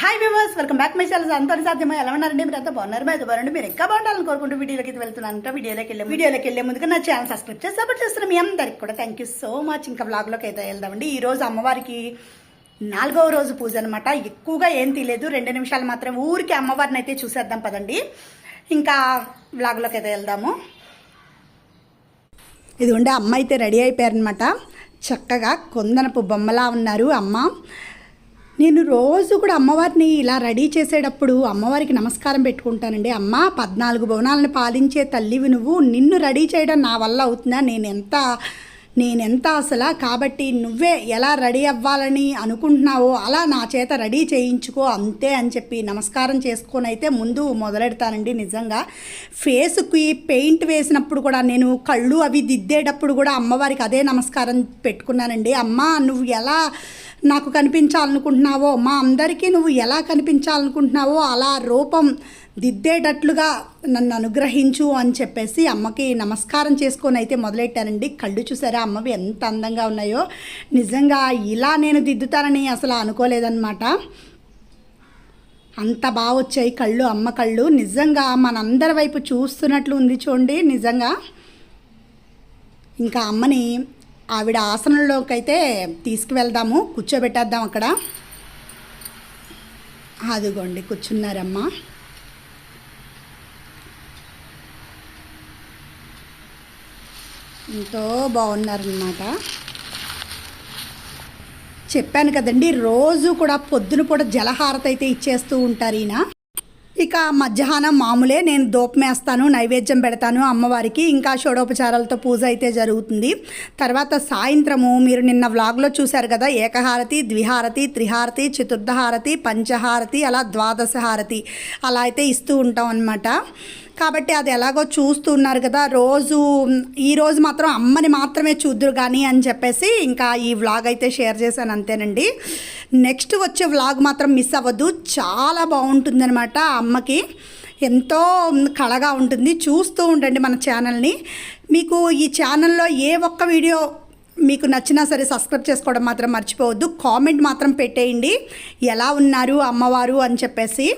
Hi viewers welcome back my channel అంతటి సాధ్యమో? ఎలా ఉన్నారండి? మీరు అంతా బాగున్నారు మీద బాగుండి మీరు ఇంకా బాగుండాలని కోరుకుంటూ వీడియోకి అయితే వెళ్తున్నాను వీడియోలోకి వెళ్ళే వీడియోలోకి వెళ్ళే ముందుగా నా ఛానల్ సబ్స్క్రైబ్ చేసి సపోర్ట్ చేస్తున్న మీ అందరికి కూడా థ్యాంక్ యూ సో మచ్ ఇంకా బ్లాగ్లోకి అయితే వెళ్దామండి. ఈ రోజు అమ్మవారికి నాలుగవ రోజు పూజ అనమాట ఎక్కువగా ఏం తెలియదు రెండు నిమిషాలు మాత్రం ఊరికి అమ్మవారిని అయితే చూసేద్దాం పదండి. ఇంకా వ్లాగ్లోకి అయితే వెళ్దాము. ఇది ఉండే అమ్మ అయితే రెడీ అయిపోయారనమాట చక్కగా కొందనపు బొమ్మలా ఉన్నారు అమ్మ. నేను రోజు కూడా అమ్మవారిని ఇలా రెడీ చేసేటప్పుడు అమ్మవారికి నమస్కారం పెట్టుకుంటానండి. అమ్మ పద్నాలుగు భవనాలను పాలించే తల్లివి నువ్వు. నిన్ను రెడీ చేయడం నా వల్ల అవుతుందా? నేను ఎంత నేనెంత అసలు? కాబట్టి నువ్వే ఎలా రెడీ అవ్వాలని అనుకుంటున్నావో అలా నా చేత రెడీ చేయించుకో అంతే అని చెప్పి నమస్కారం చేసుకొని అయితే ముందు మొదలెడతానండి నిజంగా. ఫేస్కి పెయింట్ వేసినప్పుడు కూడా నేను కళ్ళు అవి దిద్దేటప్పుడు కూడా అమ్మవారికి అదే నమస్కారం పెట్టుకున్నానండి. అమ్మ నువ్వు ఎలా నాకు కనిపించాలనుకుంటున్నావో మా అందరికీ నువ్వు ఎలా కనిపించాలనుకుంటున్నావో అలా రూపం దిద్దేటట్లుగా నన్ను అనుగ్రహించు అని చెప్పేసి అమ్మకి నమస్కారం చేసుకొని అయితే మొదలెట్టానండి. కళ్ళు చూసారా అమ్మవి ఎంత అందంగా ఉన్నాయో. నిజంగా ఇలా నేను దిద్దుతానని అసలు అనుకోలేదన్నమాట. అంత బాగా వచ్చాయి కళ్ళు అమ్మ కళ్ళు. నిజంగా మనందరి వైపు చూస్తున్నట్లు ఉంది చూడండి నిజంగా. ఇంకా అమ్మని ఆవిడ ఆసనంలోకి అయితే తీసుకువెళ్దాము. కూర్చోబెట్టేద్దాం అక్కడ. అదిగోండి కూర్చున్నారమ్మా. ఎంతో బాగున్నారనమాట చెప్పాను కదండి రోజు కూడా పొద్దున పూట జలహారత అయితే ఇచ్చేస్తూ ఉంటారు ఈయన. ఇక మధ్యాహ్నం మామూలే నేను దూపమేస్తాను నైవేద్యం పెడతాను అమ్మవారికి ఇంకా షోడోపచారాలతో పూజ అయితే జరుగుతుంది. తర్వాత సాయంత్రము మీరు నిన్న వ్లాగ్లో చూశారు కదా ఏకహారతి ద్విహారతి త్రిహారతి చతుర్థహారతి పంచహారతి అలా ద్వాదశ హారతి అలా అయితే ఇస్తూ ఉంటాం అనమాట కాబట్టి అది ఎలాగో చూస్తున్నారు కదా రోజు ఈరోజు మాత్రం అమ్మని మాత్రమే చూద్దురు కానీ అని చెప్పేసి ఇంకా ఈ వ్లాగ్ అయితే షేర్ చేశాను అంతేనండి. నెక్స్ట్ వచ్చే వ్లాగ్ మాత్రం మిస్ అవ్వద్దు. చాలా బాగుంటుందన్నమాట అమ్మకి. ఎంతో కళగా ఉంటుంది. చూస్తూ ఉండండి మన ఛానల్ని. మీకు ఈ ఛానల్లో ఏ ఒక్క వీడియో మీకు నచ్చినా సరే సబ్స్క్రైబ్ చేసుకోవడం మాత్రం మర్చిపోవద్దు. కామెంట్ మాత్రం పెట్టేయండి. ఎలా ఉన్నారు అమ్మవారు అని చెప్పేసి.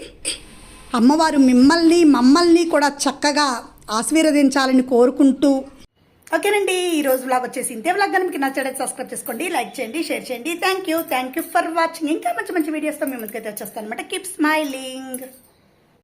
అమ్మవారు మిమ్మల్ని మమ్మల్ని కూడా చక్కగా ఆశీర్వదించాలని కోరుకుంటూ ఓకేనండి ఈ రోజు వ్లాగ్ వచ్చేసి ఇంతే. వ్లాగ్ కానీ మీకు నచ్చడానికి సబ్స్క్రైబ్ చేసుకోండి లైక్ చేయండి షేర్ చేయండి. Thank you thank you for watching ఇంకా మంచి మంచి వీడియోస్తో మీ ముందుకైతే వచ్చేస్తాను అనమాట కీప్ స్మైలింగ్